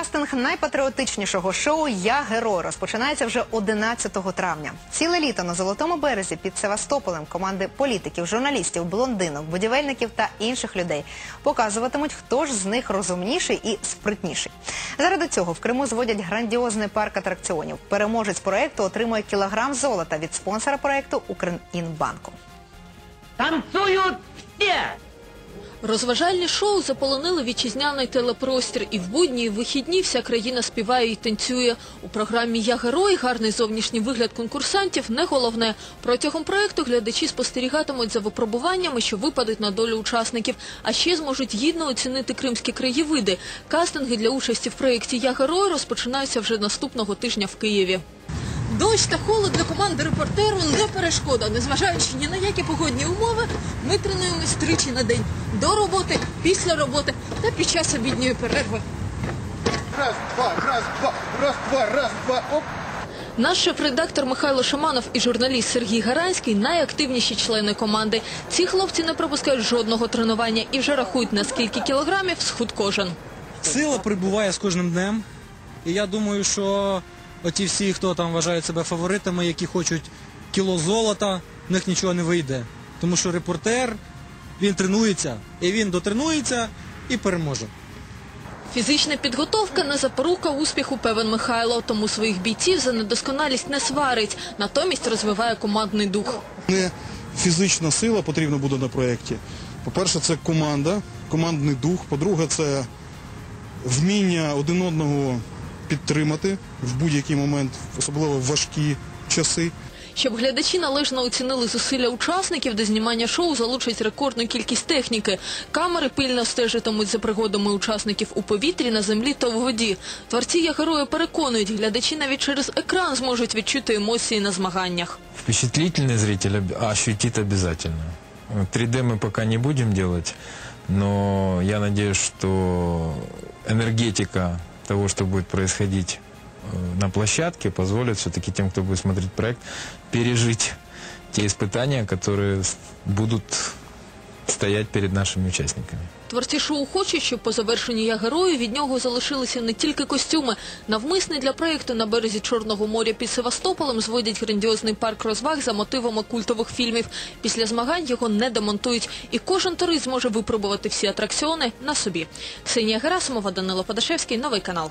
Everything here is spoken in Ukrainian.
Кастинг найпатріотичнішого шоу Я герой розпочинається вже 11 травня. Ціле літо на золотому березі під Севастополем команди політиків, журналістів, блондинок, будівельників та інших людей показуватимуть, хто ж з них розумніший і спритніший. Заради цього в Криму зводять грандіозний парк атракціонів. Переможець проекту отримує кілограм золота від спонсора проекту Укрінбанку. Танцуют все! Розважальні шоу заполонили вітчизняний телепростір, і в будні, і в вихідні вся країна співає і танцює. У програмі «Я герой» гарний зовнішній вигляд конкурсантів не головне. Протягом проекту глядачі спостерігатимуть за випробуваннями, що випадуть на долю учасників, а ще зможуть гідно оцінити кримські краєвиди. Кастинги для участі в проєкті «Я герой» розпочинаються вже наступного тижня в Києві. Дощ та холод для команди репортеру не перешкода. Незважаючи ні на які погодні умови, ми тренуємось тричі на день. До роботи, після роботи та під час обідньої перерви. Раз, два, раз, два, раз, два, раз, два, оп. Наш шеф-редактор Михайло Шаманов і журналіст Сергій Гаранський – найактивніші члени команди. Ці хлопці не пропускають жодного тренування і вже рахують, на скільки кілограмів схуд кожен. Сила прибуває з кожним днем. І я думаю, що оті всі, хто там вважають себе фаворитами, які хочуть кіло золота, в них нічого не вийде. Тому що репортер, він тренується, і він дотренується і переможе. Фізична підготовка не запорука успіху, певен Михайло. Тому своїх бійців за недосконалість не сварить. Натомість розвиває командний дух. Не фізична сила потрібна буде на проєкті. По-перше, це команда, командний дух. По-друге, це вміння один одного підтримати в будь-який момент, особливо в важкі часи. Щоб глядачі належно оцінили зусилля учасників, до знімання шоу залучать рекордну кількість техніки. Камери пильно стежитимуть за пригодами учасників у повітрі, на землі та в воді. Творці «Я герої» переконують, глядачі навіть через екран зможуть відчути емоції на змаганнях. Впечатлительный зритель об- ощутит обязательно. 3D мы пока не будем делать, но я надеюсь, что энергетика того, что будет происходить э, на площадке, позволит все-таки тем, кто будет смотреть проект, пережить те испытания, которые с- будут стоять перед нашими участниками. Творці шоу хочуть, щоб по завершенні «Я герою» від нього залишилися не тільки костюми. Навмисне для проєкту на березі Чорного моря під Севастополем зводять грандіозний парк розваг за мотивами культових фільмів. Після змагань його не демонтують, і кожен турист зможе випробувати всі атракціони на собі. Ксенія Герасимова, Данило Подашевський, Новий канал.